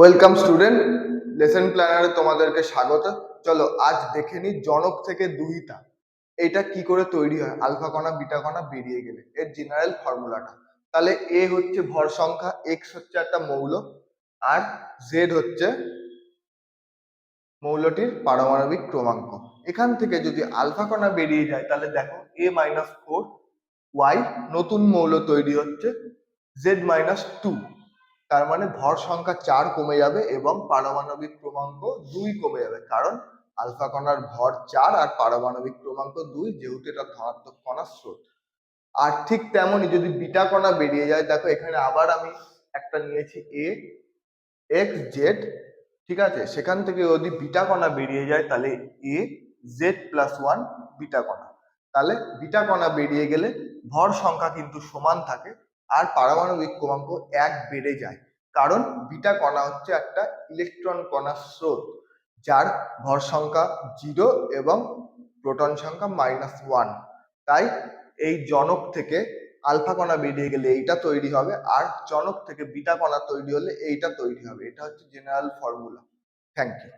Welcome student lesson প্ল্যানারে তোমাদেরকে স্বাগত। চলো, আজ দেখে নিই জনক থেকে দুহিতা। এটা কি করে তৈরি হয়? আলফা কণা, বিটা কণা বেরিয়ে গেলে। এর জেনারেল ফর্মুলাটা তাহলে এ হচ্ছে ভর সংখ্যা এক্স হচ্ছে একটা মৌল, আর জেড হচ্ছে মৌলটির পারমাণবিক ক্রমাঙ্ক। এখান থেকে যদি আলফা কণা বেরিয়ে যায়, তাহলে দেখো এ মাইনাস ফোর ওয়াই নতুন মৌল তৈরি হচ্ছে জেড মাইনাস টু তার মানে ভর সংখ্যা চার কমে যাবে এবং পারমাণবিক ক্রমাঙ্ক দুই কমে যাবে। কারণ আলফা কণার ভর চার আর পারমাণবিক ক্রমাঙ্ক দুই, যেহেতু এটা ধনাত্মক কণার স্রোত। আর ঠিক তেমনই যদি বিটা কণা বেরিয়ে যায়, দেখো এখানে আবার আমি একটা নিয়েছি এ এক্স জেড ঠিক আছে? সেখান থেকে যদি বিটা কণা বেরিয়ে যায়, তাহলে A Z plus one beta কণা। তাহলে বিটা কণা বেরিয়ে গেলে ভর সংখ্যা কিন্তু সমান থাকে আর পারমাণবিক ক্রমাঙ্ক এক বেড়ে যায়। কারণ বিটা কণা হচ্ছে একটা ইলেকট্রন কণার স্রোত, যার ভর সংখ্যা জিরো এবং প্রোটন সংখ্যা মাইনাস ওয়ান। তাই এই জনক থেকে আলফা কণা বেরিয়ে গেলে এইটা তৈরি হবে, আর জনক থেকে বিটা কণা তৈরি হলে এইটা তৈরি হবে। এটা হচ্ছে জেনারেল ফর্মুলা থ্যাংক ইউ